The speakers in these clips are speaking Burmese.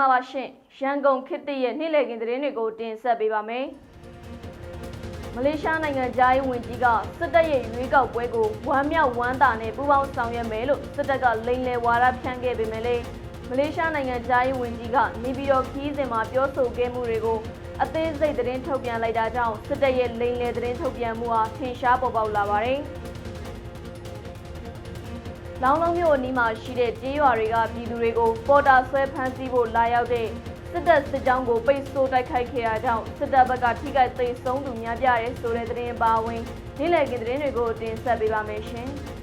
္ဂလာပါရှင်ရန်ကုန်ခေတ်သစ်ရဲ့နေ့လည်ခင်းသတင်းတွေကိုတင်ဆက်ပေးပါမယ်မလေးရှားနိုင်ငံသားရေးဝန်ကြီးကစစ်တပ်ရဲ့ရွေးကောက်ပွဲကိုဝမ်းမြောက်ဝမ်းသာနဲ့ပူးပေါင်းဆောင်ရွက်မယ်လို့စစ်တပ်ကလိမ်လည်ဝါဒဖြန့်ခဲ့ပေမဲ့လည်းမလေးရှားနိုင်ငံသားရေးဝန်ကြီးကနေပြည်တော်ခီးစဉ်မှာပြောဆိုခဲ့မှုတွေကိုအသေးစိတ်သတင်းထုတ်ပြန်လိုက်တာကြောင့်စစ်တပ်ရဲ့လိမ်လည်သတင်းထုတ်ပြန်မှုဟာထင်ရှားပေါ်ပေါက်လာပါတယ်။ လောင်းလုံးမြို့အနီးမှာရှိတဲ့ကြေးရွာတွေကပြည်သူတွေကိုပေါ်တာဆွဲဖမ်းဆီးဖို့လာရောက်တဲ့စစ်တပ်စစ်ကြောင်းကိုပိတ်ဆို့တိုက်ခိုက်ခဲ့တာကြောင့်စစ်တပ်ဘက်ကထိခိုက်သိမ်းဆုံးသူများပြားတယ်ဆိုတဲ့သတင်းပါဝင်နေ့လည်ကသတင်းတွေကိုတင်ဆက်ပေးပါမယ်ရှင်။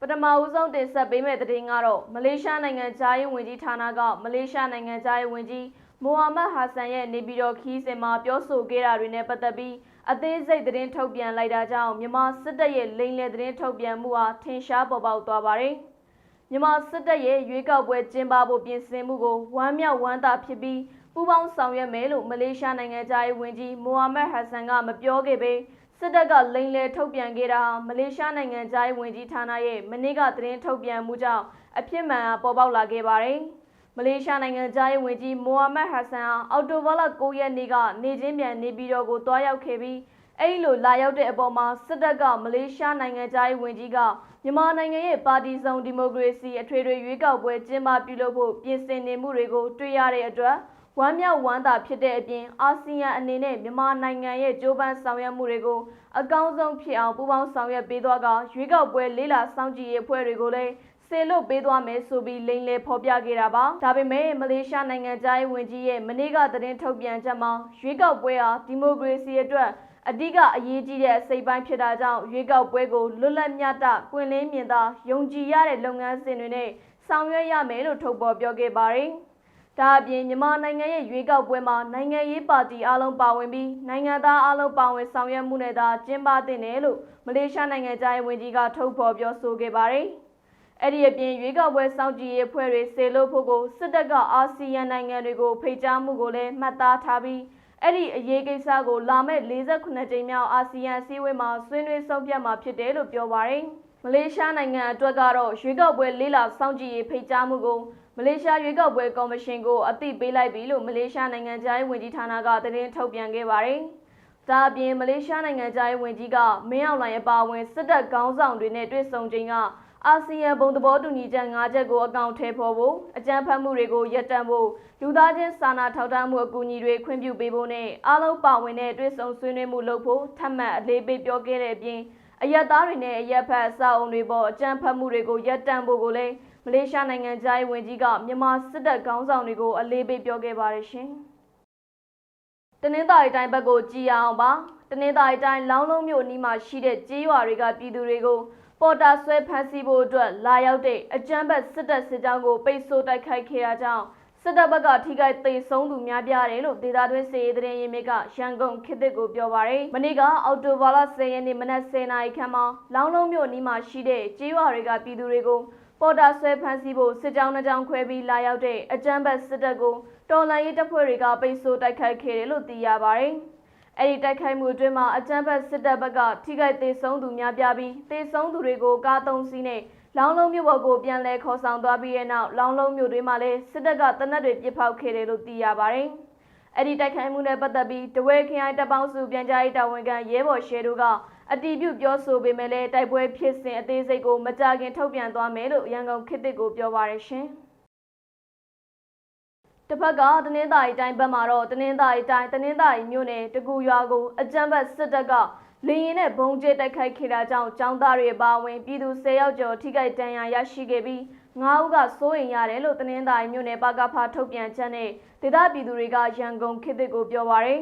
ပထမဦးဆုံးတင်ဆက်ပေးမယ့်သတင်းကတော့မလေးရှားနိုင်ငံဂျာယီဝန်ကြီးဌာနကမလေးရှားနိုင်ငံဂျာယီဝန်ကြီးမိုဟာမက်ဟာဆန်ရဲ့နေပြည်တော်ခီးစဉ်မှာပြောဆိုခဲ့တာတွေနဲ့ပတ်သက်ပြီး အသေးစိတ်သတင်းထုတ်ပြန်လိုက်တာကြောင့်မြန်မာစစ်တပ်ရဲ့လိမ်လည်သတင်းထုတ်ပြန်မှုဟာထင်ရှားပေါ်ပေါက်သွားပါတယ်။မြန်မာစစ်တပ်ရဲ့ရွေးကောက်ပွဲကျင်းပဖို့ပြင်ဆင်မှုကိုဝမ်းမြောက်ဝမ်းသာဖြစ်ပြီးပူးပေါင်းဆောင်ရွက်မယ်လို့မလေးရှားနိုင်ငံသားရေးဝန်ကြီးမိုဟာမက်ဟာဆန်ကမပြောခဲ့ပေစစ်တပ်ကလိမ်လည်ထုတ်ပြန်ခဲ့တာမလေးရှားနိုင်ငံသားရေးဝန်ကြီးဌာနရဲ့မနေ့ကသတင်းထုတ်ပြန်မှုကြောင့်အဖြစ်မှန်ပေါ်ပေါက်လာခဲ့ပါတယ်။ မလေးရှားနိုင်ငံသားရေးဝန်ကြီးမိုဟာမက်ဟာဆန်ဟာအော်တိုဘာလ9ရက်နေ့ကနေချင်းပြန်နေပြည်တော်ကိုတွားရောက်ခဲ့ပြီးအဲ့လိုလာရောက်တဲ့အပေါ်မှာစစ်တပ်ကမလေးရှားနိုင်ငံသားရေးဝန်ကြီးကမြန်မာနိုင်ငံရဲ့ပါတီစုံဒီမိုကရေစီအထွေထွေရွေးကောက်ပွဲကျင်းပပြုလုပ်ဖို့ပြင်ဆင်နေမှုတွေကိုတွေ့ရတဲ့အတွက်ဝမ်းမြောက်ဝမ်းသာဖြစ်တဲ့အပြင်အာဆီယံအနေနဲ့မြန်မာနိုင်ငံရဲ့ကြိုးပမ်းဆောင်ရွက်မှုတွေကိုအကောင်းဆုံးဖြစ်အောင်ပူးပေါင်းဆောင်ရွက်ပေးသွားကရွေးကောက်ပွဲလေးလာစောင့်ကြည့်ရေးအဖွဲ့တွေကိုလည်း စေလွတ်ပေးသွားမယ်ဆိုပြီးလိန်လေဖော်ပြခဲ့တာပါဒါပေမဲ့မလေးရှားနိုင်ငံသားရေးဝန်ကြီးရဲ့မနေ့ကသတင်းထုတ်ပြန်ချက်မှာရွေးကောက်ပွဲဟာဒီမိုကရေစီအတွက်အဓိကအရေးကြီးတဲ့စိတ်ပိုင်းဖြစ်တာကြောင့်ရွေးကောက်ပွဲကိုလွတ်လပ်မျှတ၊ကွင်လင်းမြင်သာယုံကြည်ရတဲ့လုပ်ငန်းစဉ်တွေနဲ့ဆောင်ရွက်ရမယ်လို့ထုတ်ဖော်ပြောခဲ့ပါတယ်။ဒါအပြင်မြန်မာနိုင်ငံရဲ့ရွေးကောက်ပွဲမှာနိုင်ငံရေးပါတီအလုံးပါဝင်ပြီးနိုင်ငံသားအလုံးပါဝင်ဆောင်ရွက်မှုနဲ့သာကျင်းပသင့်တယ်လို့မလေးရှားနိုင်ငံသားရေးဝန်ကြီးကထုတ်ဖော်ပြောဆိုခဲ့ပါတယ်။ အဲ့ဒီအပြင်ရွေးကောက်ပွဲစောင့်ကြည့်ရေးအဖွဲ့တွေဆေလို့ဖို့ကိုစစ်တပ်ကအာဆီယံနိုင်ငံတွေကိုဖိတ်ကြားမှုကိုလည်းမှတ်သားထားပြီးအဲ့ဒီအရေးကိစ္စကိုလာမယ့်48ကြိမ်မြောက်အာဆီယံစည်းဝေးမှာဆွေးနွေးဆုံးဖြတ်မှာဖြစ်တယ်လို့ပြောပါရယ်မလေးရှားနိုင်ငံအတွက်ကတော့ရွေးကောက်ပွဲလေးလာစောင့်ကြည့်ရေးဖိတ်ကြားမှုကိုမလေးရှားရွေးကောက်ပွဲကော်မရှင်ကိုအသိပေးလိုက်ပြီလို့မလေးရှားနိုင်ငံသားရေးဝန်ကြီးဌာနကသတင်းထုတ်ပြန်ခဲ့ပါတယ်။ဒါအပြင်မလေးရှားနိုင်ငံသားရေးဝန်ကြီးကမင်းအောင်လှိုင်အပါအဝင်စစ်တပ်ခေါင်းဆောင်တွေနဲ့တွေ့ဆုံချိန်က အာဆီယံဘုံသဘောတူညီချက်၅ချက်ကိုအကောင့်ထဲပေါ်ဖို့အကြမ်းဖက်မှုတွေကိုရပ်တန့်ဖို့လူသားချင်းစာနာထောက်ထားမှုအကူအညီတွေခွင့်ပြုပေးဖို့နဲ့အားလုံးပါဝင်တဲ့တွဲဆုံဆွေးနွေးမှုလုပ်ဖို့ထပ်မံအလေးပေးပြောခဲ့တဲ့အပြင်အရက်သားတွေနဲ့အရက်ဖက်အဆောက်အုံတွေပေါ်အကြမ်းဖက်မှုတွေကိုရပ်တန့်ဖို့ကိုလည်းမလေးရှားနိုင်ငံသားရေးဝန်ကြီးကမြန်မာစစ်တပ်ခေါင်းဆောင်တွေကိုအလေးပေးပြောခဲ့ပါတယ်ရှင်။တနင်္သာရီတိုင်းဘက်ကိုကြည်အောင်ပါတနင်္သာရီတိုင်းလောင်းလုံးမြို့အနီးမှာရှိတဲ့ကြေးရွာတွေကပြည်သူတွေကို ပေါ်တာဆွဲဖမ်းဆီးဖို့အတွက်လာရောက်တဲ့အကြမ်းဖက်စစ်တပ်စစ်ကြောင်းကိုပိတ်ဆို့တိုက်ခိုက်ခဲ့တာကြောင့်စစ်တပ်ဘက်ကထိခိုက်သိမ်းဆုံးသူများပြားတယ်လို့ဒေသတွင်းစစ်ရေးသတင်းရင်းမြစ်ကရန်ကုန်ခေတ်သစ်ကိုပြောပါရယ်မနေ့ကအော်တိုဘာလ10ရက်နေ့မနက်10:00နာရီခန့်မှာလောင်းလုံးမြို့နီးမှာရှိတဲ့ကြေးရွာတွေကပြည်သူတွေကိုပေါ်တာဆွဲဖမ်းဆီးဖို့စစ်ကြောင်းနှကြောင်းခွဲပြီးလာရောက်တဲ့အကြမ်းဖက်စစ်တပ်ကိုတော်လှန်ရေးတပ်ဖွဲ့တွေကပိတ်ဆို့တိုက်ခိုက်ခဲ့တယ်လို့သိရပါရယ်။ အဲ့ဒီတိုက်ခိုက်မှုအတွင်းမှာအကြမ်းဖက်စစ်တပ်ဘက်ကထိခိုက်ဒေဆုံးသူများပြားပြီးဒေဆုံးသူတွေကိုကားသုံးစီးနဲ့လောင်းလုံးမြို့ပေါ်ကိုပြန်လည်ခေါ်ဆောင်သွားပြီးတဲ့နောက်လောင်းလုံးမြို့တွင်မှာလည်းစစ်တပ်ကတနက်တွေပစ်ဖောက်ခဲ့တယ်လို့သိရပါတယ်။အဲ့ဒီတိုက်ခိုက်မှုနဲ့ပတ်သက်ပြီးတဝဲခရိုင်တပ်ပေါင်းစုပြန်ကြားရေးတာဝန်ခံရဲဘော်ရှဲတို့ကအတီးပြုပြောဆိုပေမဲ့လည်းတိုက်ပွဲဖြစ်စဉ်အသေးစိတ်ကိုမကြခင်ထုတ်ပြန်သွားမယ်လို့ရန်ကုန်ခေတ်သစ်ကိုပြောပါရရှင်။ တစ်ဖက်ကတနင်္သာရီတိုင်းဘက်မှာတော့တနင်္သာရီတိုင်းတနင်္သာရီမြို့နယ်တကူရွာကိုအကြမ်းဖက်စစ်တပ်ကလေရင်နဲ့ဘုံကျဲတိုက်ခိုက်ခဲ့တာကြောင့်ចောင်းသားတွေပါဝင်ပြည်သူ၁၀ယောက်ကျော်ထိခိုက်ဒဏ်ရာရရှိခဲ့ပြီး၅ဦးကစိုးရိမ်ရတယ်လို့တနင်္သာရီမြို့နယ်ပကဖထုတ်ပြန်ချက်နဲ့ဒေသပြည်သူတွေကရန်ကုန်ခေတ်သစ်ကိုပြောပါရယ်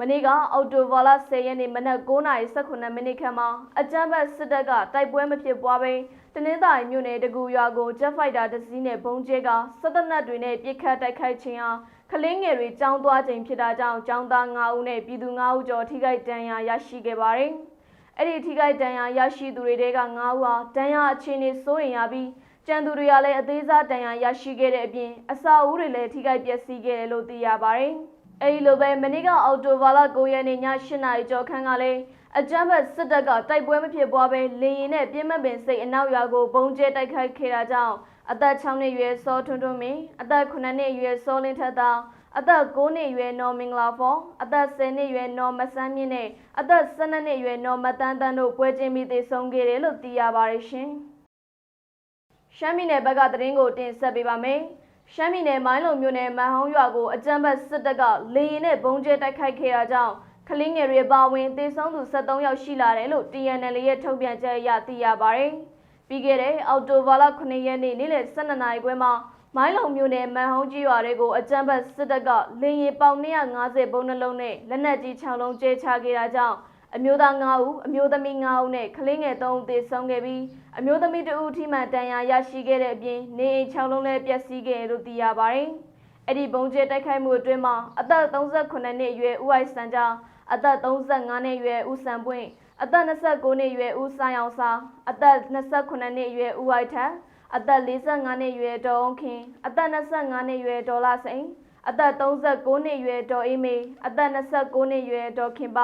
မနေ့ကအော်တိုဗာလာ10ရက်နေ့မနက်9:18မိနစ်ခန့်မှာအကြမ်းဖက်စစ်တပ်ကတိုက်ပွဲမဖြစ်ပွားဘဲတနင်္သာရီမြို့နယ်တကူရွာကိုဂျက်ဖိုက်တာတစ်စီးနဲ့ဘုံကျဲကစစ်တပ်နက်တွေနဲ့ပစ်ခတ်တိုက်ခိုက်ခြင်းဟာကလင်းငယ်တွေကြောင်းသွားခြင်းဖြစ်တာကြောင့်ကျောင်းသား9ဦးနဲ့ပြည်သူ9ဦးကျော်ထိခိုက်ဒဏ်ရာရရှိခဲ့ပါတယ်။အဲ့ဒီထိခိုက်ဒဏ်ရာရရှိသူတွေက9ဦးဟာဒဏ်ရာအခြေအနေစိုးရိမ်ရပြီးကျန်သူတွေကလည်းအသေးစားဒဏ်ရာရရှိခဲ့တဲ့အပြင်အစာအုပ်တွေလည်းထိခိုက်ပျက်စီးခဲ့တယ်လို့သိရပါတယ်။ အဲဒီလိုပဲမနေ့ကအော်တိုဘာလ9ရက်နေ့ည8နာရီကျော်ခန့်ကလည်းအကြမ်းဖက်စစ်တပ်ကတိုက်ပွဲမဖြစ်ပွားဘဲလေရင်နဲ့ပြင်းမပင်စိတ်အနောက်ရွာကိုဘုံကျဲတိုက်ခိုက်ခဲ့တာကြောင့်အသက်6နှစ်အရွယ်စောထွန်းထွန်းမင်းအသက်9နှစ်အရွယ်စောလင်းထက်သားအသက်9နှစ်အရွယ်နော်မင်္ဂလာဖော်အသက်10နှစ်အရွယ်နော်မဆန်းမြင့်နဲ့အသက်12နှစ်အရွယ်နော်မတန်းတန်းတို့ပွဲချင်းပြီးသေဆုံးခဲ့တယ်လို့သိရပါတယ်ရှင်။ရှမ်းပြည်နယ်ဘက်ကသတင်းကိုတင်ဆက်ပေးပါမယ်။ ရှမ်းပြည်နယ်မိုင်းလုံမြို့နယ်မန်ဟောင်းရွာကိုအကြမ်းဖက်စစ်တပ်ကလေရင်နဲ့ပုံကျဲတိုက်ခိုက်ခဲ့တာကြောင့်ကလင်းငယ်တွေပါဝင်သေဆုံးသူ73ယောက်ရှိလာတယ်လို့ TNL ရဲ့ထုတ်ပြန်ချက်အရသိရပါတယ်။ပြီးခဲ့တဲ့အောက်တိုဘာလ9ရက်နေ့နေ့လယ်12နာရီခွဲမှာမိုင်းလုံမြို့နယ်မန်ဟုံးကြီးရွာတွေကိုအကြမ်းဖက်စစ်တပ်ကလေရင်ပေါင်250ဘုံနှလုံးနဲ့လက်နက်ကြီး6လုံးကျဲချခဲ့တာကြောင့် အမျိုးသား9ဦးအမျိုးသမီး9ဦးနဲ့ကလေးငယ်3ဦးသေဆုံးခဲ့ပြီးအမျိုးသမီး2ဦးထိမှန်ဒဏ်ရာရရှိခဲ့တဲ့အပြင်နေအိမ်6လုံးလည်းပျက်စီးခဲ့တယ်လို့သိရပါတယ်။အဲ့ဒီဘုံကျဲတိုက်ခိုက်မှုအတွင်းမှာအသက်38နှစ်အရွယ်ဦးအိုက်စံကြောင့်အသက်35နှစ်အရွယ်ဦးစံပွင့်အသက်29နှစ်အရွယ်ဦးဆိုင်အောင်စာအသက်28နှစ်အရွယ်ဦးအိုက်ထက်အသက်45နှစ်အရွယ်ဒေါ်အောင်ခင်အသက်25နှစ်အရွယ်ဒေါ်လာစိန်အသက်39နှစ်အရွယ်ဒေါ်အေးမေအသက်29နှစ်အရွယ်ဒေါ်ခင်ပ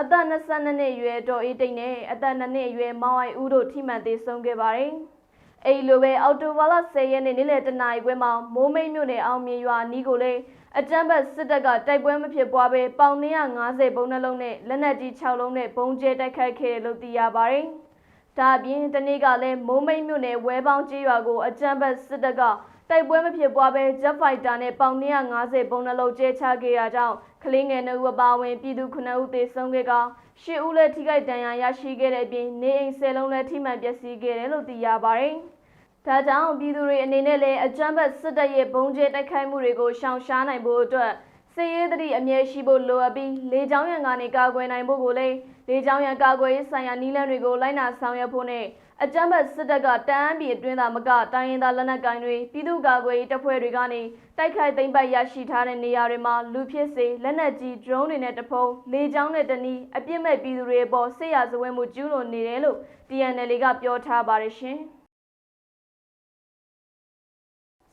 အသက်22နှစ်အရွယ်ဒေါ်အေးတိတ်နဲ့အသက်2နှစ်အရွယ်မောင်အိုင်ဦးတို့ထိမှန်သေးဆုံးခဲ့ပါတယ်။အဲဒီလိုပဲအော်တိုဘာလ10ရက်နေ့နေ့လယ်တနာရီခွဲမှာမိုးမိတ်မြို့နယ်အောင်မြေရွာနီးကိုလည်းအကြမ်းဖက်စစ်တပ်ကတိုက်ပွဲမဖြစ်ပွားဘဲပေါင်250ဘုံနှလုံးနဲ့လက်နက်ကြီး6လုံးနဲ့ဘုံကျဲတိုက်ခိုက်ခဲ့တယ်လို့သိရပါတယ်။ဒါအပြင်တနေ့ကလည်းမိုးမိတ်မြို့နယ်ဝဲပေါင်းကြီးရွာကိုအကြမ်းဖက်စစ်တပ်က တိုက်ပွဲမဖြစ်ပွားဘဲ Jet Fighter နဲ့ပေါင်250ဘုံနှလုံးကျဲချခဲ့တာကြောင့်ကလေးငယ်2ဦးအပါအဝင်ပြည်သူ9ဦးသေဆုံးခဲ့က10ဦးလည်းထိခိုက်ဒဏ်ရာရရှိခဲ့တဲ့အပြင်နေအိမ်10လုံးလည်းထိမှန်ပျက်စီးခဲ့တယ်လို့သိရပါတယ်။ဒါကြောင့်ပြည်သူတွေအနေနဲ့လည်းအကြမ်းဖက်စစ်တပ်ရဲ့ဘုံကျဲတိုက်ခိုက်မှုတွေကိုရှောင်ရှားနိုင်ဖို့အတွက်စစ်ရေးသတိအမြဲရှိဖို့လိုအပ်ပြီးလေကြောင်းရန်ကနေကာကွယ်နိုင်ဖို့ကိုလည်းလေကြောင်းရန်ကာကွယ်ရေးဆိုင်ရာနည်းလမ်းတွေကိုလိုက်နာဆောင်ရွက်ဖို့နဲ့ အကြမ်းဖက်စစ်တပ်ကတန်းပြည်အတွင်းသားမကတိုင်းရင်းသားလက်နက်ကိုင်တွေပြည်သူ့ကာကွယ်ရေးတပ်ဖွဲ့တွေကနေတိုက်ခိုက်သိမ်းပိုက်ရရှိထားတဲ့နေရာတွေမှာလူဖြစ်စေလက်နက်ကြီး drone တွေနဲ့တဖုံလေကြောင်းနဲ့တနည်းအပြစ်မဲ့ပြည်သူတွေပေါ်ဆေးရဇဝဲမှုကျူးလွန်နေတယ်လို့ TNL ကပြောထားပါတယ်ရှင်။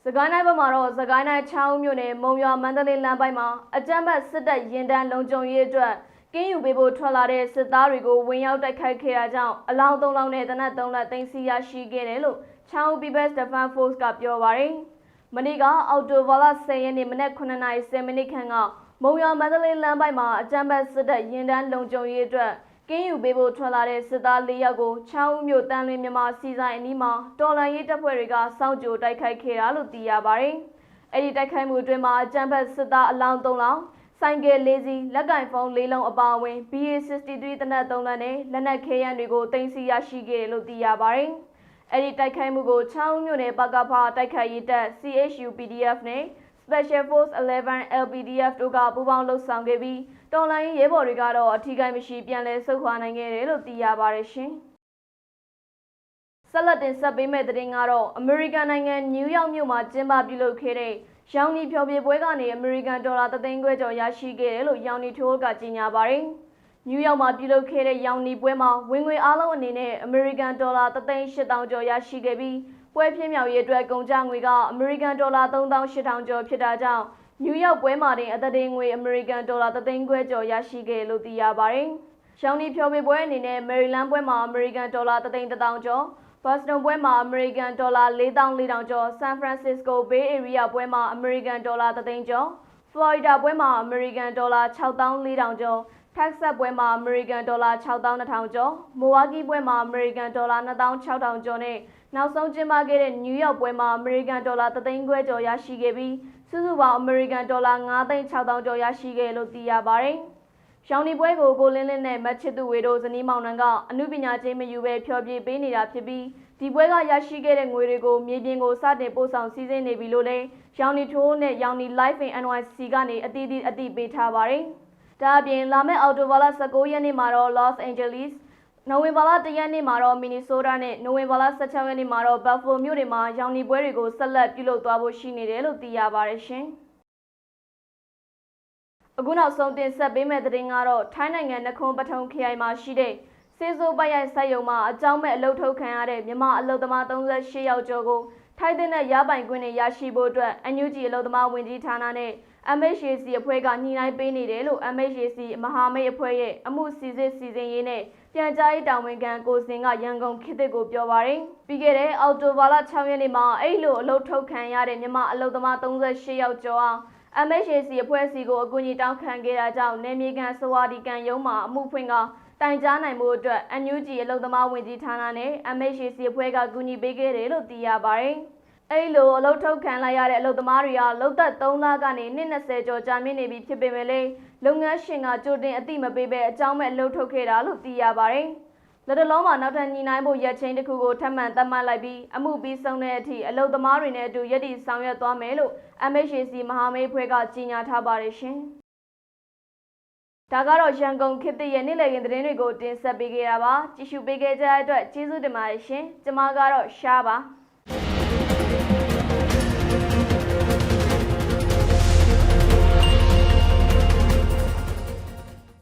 စကိုင်းတိုင်းဘက်မှာတော့စကိုင်းတိုင်းချောင်းမြို့နယ်မုံရွာမန္တလေးလမ်းပိုင်းမှာအကြမ်းဖက်စစ်တပ်ရင်တန်းလုံခြုံရေးအတွက် ကင်းယူပေးဖို့ထွက်လာတဲ့စစ်သားတွေကိုဝင်ရောက်တိုက်ခိုက်ခဲ့တာကြောင့်အလောင်း၃လောင်းနဲ့တနက်၃လက်သိမ်းဆီးရရှိခဲ့တယ်လို့ချောင်း People's Defense Force ကပြောပါရယ်မနေ့ကအောက်တိုဘာလ10ရက်နေ့မနက်9:10မိနစ်ခန့်ကမုံရွာမန္တလေးလမ်းပိုင်းမှာအကြမ်းဖက်စစ်တပ်ရင်တန်းလုံခြုံရေးအတွက်ကင်းယူပေးဖို့ထွက်လာတဲ့စစ်သား၄ယောက်ကိုချောင်းဦးမြို့တန်လွင်မြန်မာစီဆိုင်အနီးမှာတော်လန်ရေးတပ်ဖွဲ့တွေကစောင့်ကြိုတိုက်ခိုက်ခဲ့တာလို့သိရပါဗျ။အဲ့ဒီတိုက်ခိုက်မှုအတွင်းမှာအကြမ်းဖက်စစ်သားအလောင်း၃လောင်း ဆိုင်ကယ်၄စီးလက်ကင်ဖုန်း၄လုံးအပါအဝင် BA63 တနက်၃လက်နဲ့လက်နက်ခဲယမ်းတွေကိုတင်စီရရှိခဲ့တယ်လို့သိရပါဗျ။အဲ့ဒီတိုက်ခိုက်မှုကိုချောင်းဦးမြို့နယ်ပကဖတိုက်ခိုက်ရေးတပ် CHU PDF နဲ့ Special Force 11 LPDF တို့ကပူးပေါင်းလှုပ်ဆောင်ခဲ့ပြီးတော်လိုင်းရဲဘော်တွေကတော့အထီးကိုင်းမရှိပြန်လည်ဆုတ်ခွာနိုင်ခဲ့တယ်လို့သိရပါတယ်ရှင်။ဆက်လက်တင်ဆက်ပေးမယ့်သတင်းကတော့အမေရိကန်နိုင်ငံနယူးယောက်မြို့မှာကျင်းပပြုလုပ်ခဲ့တဲ့ ရောင်နီဖျော်ဖြေပွဲကနေအမေရိကန်ဒေါ်လာသသိန်းခွဲကျော်ရရှိခဲ့တယ်လို့ရောင်နီထိုးကကြေညာပါတယ်။နယူးယောက်မှာပြုလုပ်ခဲ့တဲ့ရောင်နီပွဲမှာဝင်ငွေအားလုံးအနေနဲ့အမေရိကန်ဒေါ်လာသသိန်း8000ကျော်ရရှိခဲ့ပြီးပွဲပြင်းမြောက်ရေးအတွက်ကုန်ကျငွေကအမေရိကန်ဒေါ်လာ3800ကျော်ဖြစ်တာကြောင့်နယူးယောက်ပွဲမှာတင်အသက်တင်ငွေအမေရိကန်ဒေါ်လာသသိန်းခွဲကျော်ရရှိခဲ့လို့သိရပါတယ်။ရှောင်းနီဖြော်ပြပွဲအနေနဲ့မယ်ရီလန်းပွဲမှာအမေရိကန်ဒေါ်လာသသိန်း1000ကျော် ဘော့စတွန်ပွဲမှာအမေရိကန်ဒေါ်လာ4400ကျော်ဆန်ဖရန်စစ္စကိုဘေးအေရီးယားပွဲမှာအမေရိကန်ဒေါ်လာသသိန်းကျော်ဖလော်ရီဒါပွဲမှာအမေရိကန်ဒေါ်လာ6400ကျော်တက်ဆတ်ပွဲမှာအမေရိကန်ဒေါ်လာ6200ကျော်မိုဝါကီပွဲမှာအမေရိကန်ဒေါ်လာ2600ကျော်နဲ့နောက်ဆုံးကျင်းပခဲ့တဲ့နယူးယောက်ပွဲမှာအမေရိကန်ဒေါ်လာ3သိန်းခွဲကျော်ရရှိခဲ့ပြီးစုစုပေါင်းအမေရိကန်ဒေါ်လာ9သိန်း6000ကျော်ရရှိခဲ့လို့သိရပါတယ်။ ရောင်နီပွဲကိုကိုလင်းလင်းနဲ့မတ်ချစ်သူဝေတို့ဇနီးမောင်နှံကအမှုပညာချင်းမယူဘဲဖျော်ဖြေပေးနေတာဖြစ်ပြီးဒီပွဲကရရှိခဲ့တဲ့ငွေတွေကိုမြေပြင်ကိုစတင်ပို့ဆောင်စီးဆင်းနေပြီလို့လည်းရောင်နီထိုးနဲ့ရောင်နီ Life in NYC ကနေအတီးတီးအတိပေးထားပါတယ်။ဒါအပြင်လာမယ့်အော်တိုဘာလ19ရက်နေ့မှာတော့ Los Angeles နိုဝင်ဘာလ1ရက်နေ့မှာတော့မီနီဆိုးတာနဲ့နိုဝင်ဘာလ16ရက်နေ့မှာတော့ဘတ်ဖလိုမြို့တွေမှာရောင်နီပွဲတွေကိုဆက်လက်ပြုလုပ်သွားဖို့ရှိနေတယ်လို့သိရပါတယ်ရှင်။ အခုနောက်ဆုံးတင်ဆက်ပေးမယ့်သတင်းကတော့ထိုင်းနိုင်ငံနခွန်ပထုံခရိုင်မှာရှိတဲ့စေဆိုပိုက်ရိုက်ဆက်ယုံမှာအကြောင်းမဲ့အလုထုတ်ခံရတဲ့မြန်မာအလုသမား38ယောက်ကျော်ကိုထိုင်းတဲ့ရပိုင်ခွင့်နဲ့ရရှိဖို့အတွက်အန်ယူဂျီအလုသမားဝင်ကြီးဌာနနဲ့ MHAC အဖွဲ့ကညှိနှိုင်းပေးနေတယ်လို့ MHAC မဟာမိတ်အဖွဲ့ရဲ့အမှုစီစစ်စီစဉ်ရေးနဲ့ပြန်ကြားရေးတာဝန်ခံကိုစင်ကရန်ကုန်ခေတ်သစ်ကိုပြောပါရယ်ပြီးခဲ့တဲ့အောက်တိုဘာလ6ရက်နေ့မှာအဲ့လိုအလုတ်ထုတ်ခံရတဲ့မြန်မာအလုတ်သမား38ယောက်ကျော်အောင် MHAC အဖွဲ့အစည်းကိုအကူအညီတောင်းခံခဲ့တာကြောင့်နေမြေကန်စဝါဒီကန်ရုံးမှာအမှုဖွင့်ကတိုင်ကြားနိုင်မှုအတွက် NUG အလုတ်သမားဝင်ကြီးဌာနနဲ့ MHAC အဖွဲ့ကကူညီပေးခဲ့တယ်လို့သိရပါတယ်။အဲ့လိုအလုတ်ထုတ်ခံလိုက်ရတဲ့အလုတ်သမားတွေကလုတ်သက်3လကနေ20ကျော်ကြာမြင့်နေပြီဖြစ်ပေမဲ့လည်းလုပ်ငန်းရှင်ကကြိုတင်အသိမပေးဘဲအကြောင်းမဲ့အလုတ်ထုတ်ခဲ့တာလို့သိရပါတယ်။ လက်တလုံးမှာနောက်ထပ်ညီနိုင်ဖို့ရက်ချင်းတစ်ခုကိုထပ်မံသတ်မှတ်လိုက်ပြီးအမှုပြီးဆုံးတဲ့အထိအလုတ်သမားတွေနဲ့အတူရည်တည်ဆောင်ရွက်သွားမယ်လို့ MHAC မဟာမိတ်အဖွဲ့ကကြေညာထားပါတယ်ရှင်။ဒါကတော့ရန်ကုန်ခေတ်သစ်ရဲ့နေ့လည်ခင်းသတင်းတွေကိုတင်ဆက်ပေးခဲ့တာပါ။ကြည့်ရှုပေးခဲ့ကြတဲ့အတွက်ကျေးဇူးတင်ပါတယ်ရှင်။ကျွန်မကတော့ရှားပါ။